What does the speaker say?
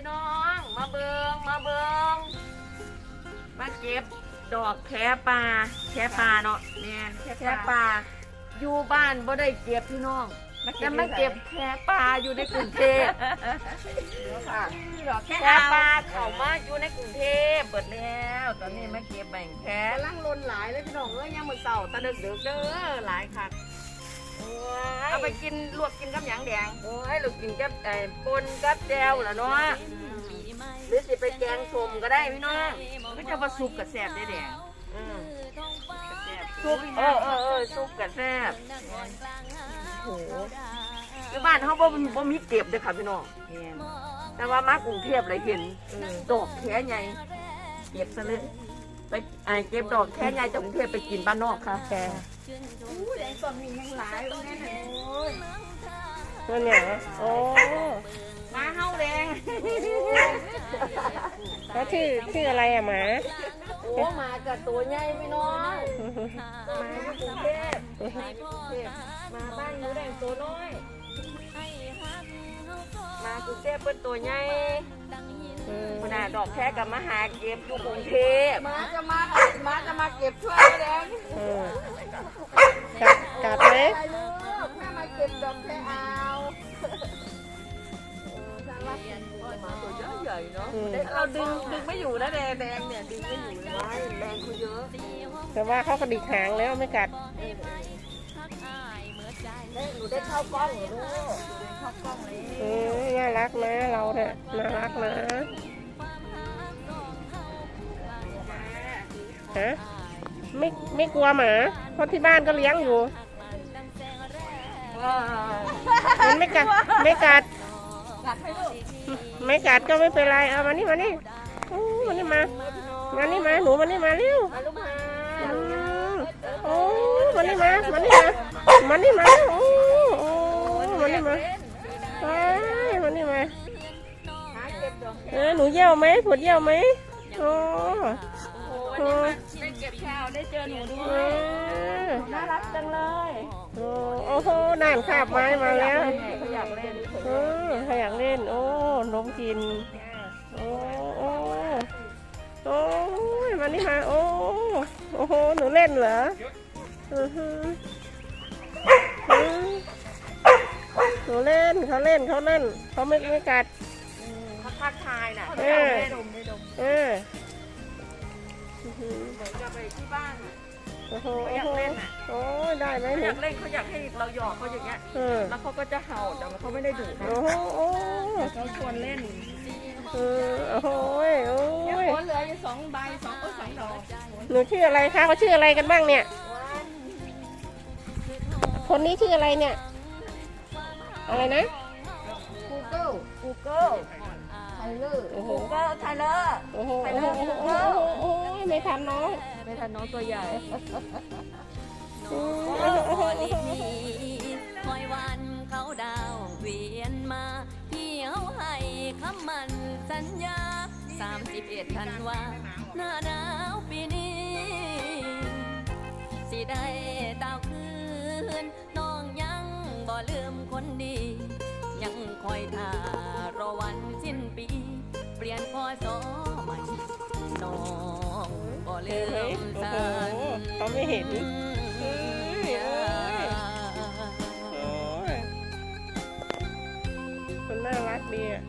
พี่น้อง มาเบิงมาเบิงมาเก็บดอกแคปลาแคปลาเนาะแม่นแคปลาอยู่บ้านบ่ได้เก็บพี่น้องแต่มาเก็บแคปลาอยู่ในกรุงเทพเดี๋ยวค่ะดอกแค่แคเอาปลาเขามาอยู่ในกรุงเทพเปิดแล้ว ตอนนี้มาเก็บแบ่งแคกำลังลนหลายเลยพี่น้องเอ้ยยังมือเสาตะดึกเดือเด้อหลายคักโอ้ เอาไปยกินลวกกินกับหยังแดงโอ้ยลูกกินกับไอ้ปนกับแจวล่ะเนาะหรือสิไปแกงส้มก็ได้พี่น้องก็จะมาสุกกับแสบได้แดงอืมแสบซุปเออเออเออซุปกับแซ่บโอ้โหที่บ้านเขาบ่บ่มีเก็บเด้อค่ะพี่น้องแม่นแต่ว่ามากรุงเทพเลยเห็นดอกแค่ใหญ่เก็บซะเลย ไปไอ้เก็บดอกแค่ใหญ่จากกรุงเทพไปกินบ้านนอกค่ะแกอู้แดงต้นมีแห้งหลายแม่นน่ะโอ้ยนั่นเนี่ยโอ้มาเฮาแดงแล้วชื่อชื่ออะไรอะหมาโอ้มากับตัวใหญ่พี่น้องมาจากกรุงเทพมาบ้านหนูแดงตัวน้อยมากรุงเทพเป็นตัวใหญ่อืมขนา ดดอกแค่กับมาหาเก็บอยู่กรุงเทพมาจะมามาจะมาเก็บช่วยแดงเออกัดกัดไหมใครลูกแม่มาเก็บดอกแค่เอาฉันรักมาตัวใหญ่ๆเนาะอืมเราดึงดึงไม่อยู่นะแดงแดงเนี่ยดึงไม่อยู่เลยไม่แรงเขาเยอะ แต่ว่าเขากระดิกหางแล้วไม่กัดได้หนูได้เข้ากล้องเหรอลูกชอบกล้องเลยอืมน่ารักนะเราเนี่ยน่ารักนะ ฮะไม่ไม่กลัวหมาเพราะที่บ้านก็เลี้ยงอยู่ว้ามันไม่กัดไม่กัดกัดให้ลูกไม่กัดก็ไม่เป็นไรเอามานี่มานี่โอ้มานี่มามานี่มาหนูมานี่มาเร็วมาลูกมาอืมโอ้มานี่มามานี่มามานี่มาโอ้โอ้มานี่มาไปมานี่มาหาเก็บดอกเออหนูเยี่ยวไหมปวดเยี่ยวไหมโอ้ โอ้วันนี้มาได้เก็บแคลได้เจอหนูด้วเอยอน่ารักจังเลยโอ้โอ้โหน่านคาบไม้มาแล้วเขาอยากเล่นเออเขาอยากเล่น โอ้นมกิน โอ้โอ้โอ้ยมานี่มาโอ้โอ้โหหนูเล่นเหรออือฮึอืมหนูเล่นเขาเล่นเขาเล่นเขาไม่ไม่กัดเขาทักทายน่ะเออได้ดมได้ดมเอออื้อหือ เหมือนกับไปที่บ้านอะโอ้โหเขาอยากเล่นน่ะโอ้ยได้ไหมเขาหอนูยากเล่นเขาอยากให้เราหยอกเขาอย่างเงี้ย เออแล้วเขาก็จะเห่าแต่เขาไม่ได้ดุนะโอ้โหโอ้เขาชวนเล่นเออโอ้โหโอ้เนี่ยยผลเหลืออยู่สองใบสองเออสองดอกหนูชื่ออะไรคะเขาชื่ออะไรกันบ้างเนี่ย คนนี้ชื่ออะไรเนี่ย อะไรนะกูเกิลกูเกิล ไทเลอร์โอ้โหกูเกิลไทเลอร์โอ้โห โอ้โหโอ้โหโอ้โหไม่ทันน้อง ไม่ทันน้องตัวใหญ่อืมโอ้โหลีนีคอยวันเขาดาวเวียนมา พี่เขาให้คำมันสัญญาสามสิบเอ็ดธันวาหน้าหนาวปีนี้ น้องหม่น้องบ่เลื่อมสโอ้โหเขาไม่เห็นเอ้เอ้ย โอ้ยมันน่ารักดีอะ